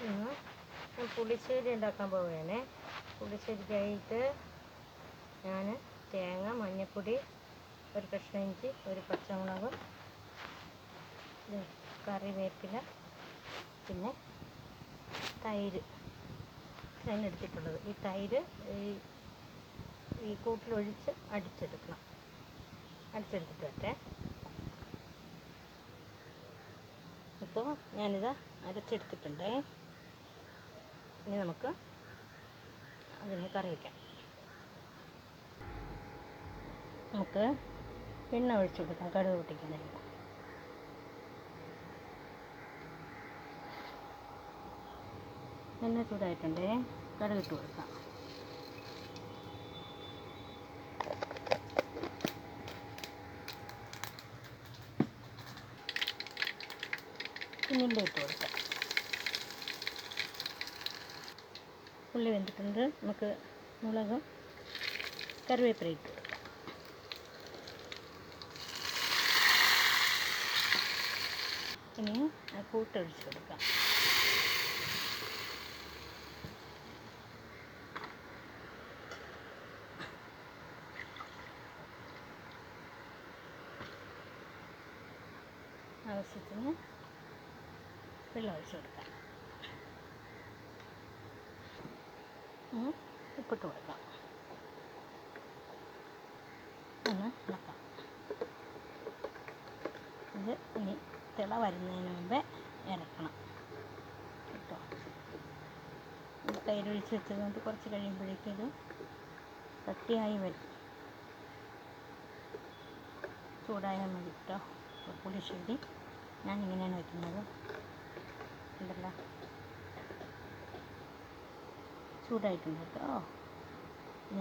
ഞാൻ പുളിശ്ശേരി ഉണ്ടാക്കാൻ പോവുകയാണേ. പുളിശ്ശേരിക്കായിട്ട് ഞാൻ തേങ്ങ മഞ്ഞൾപ്പൊടി ഒരു കഷ്ണം ഇഞ്ചി ഒരു പച്ചമുളകും കറിവേപ്പില പിന്നെ തൈര്. ഇതാണ് എടുത്തിട്ടുള്ളത്. ഈ തൈര് ഈ ഈ കൂട്ടിലൊഴിച്ച് അടിച്ചെടുക്കണം. അടിച്ചെടുത്തിട്ട് വരട്ടെ. ഇപ്പോൾ ഞാനിത് അരച്ചെടുത്തിട്ടുണ്ടേ. നമുക്ക് അതിനെ കറി വയ്ക്കാം നമുക്ക് എണ്ണ ഒഴിച്ചു കൊടുക്കാം കടുക് പൊട്ടിക്കാനായിട്ട് എണ്ണ ചൂടായിട്ടുണ്ട് കടുക് ഇട്ട് കൊടുക്കാം. പിന്നെ ഇട്ട് കൊടുക്കാം. ഉള്ളി വെന്തിട്ടുണ്ട് നമുക്ക് മുളകും കറിവേപ്പില ഇട്ട് കൊടുക്കാം ഇനി ആ കൂട്ടൊഴിച്ച് കൊടുക്കാം ആവശ്യത്തിന് വെള്ളം ഒഴിച്ച് കൊടുക്കാം ഉപ്പിട്ട് കൊടുക്കാം. ഒന്ന് ഇളക്കാം. ഇത് ഇനി തിള വരുന്നതിന് മുമ്പേ ഇറക്കണം. കേട്ടോ തൈരൊഴിച്ച് വെച്ചതുകൊണ്ട് കുറച്ച് കഴിയുമ്പോഴേക്കും ഇത് കട്ടിയായി വരും. ചൂടായാൽ മതി കേട്ടോ പുളിശ്ശേരി ഞാൻ ഇങ്ങനെയാണ് വെക്കുന്നത്. ഉണ്ടല്ലോ ചൂടായിട്ടുണ്ട് കേട്ടോ. ഇനി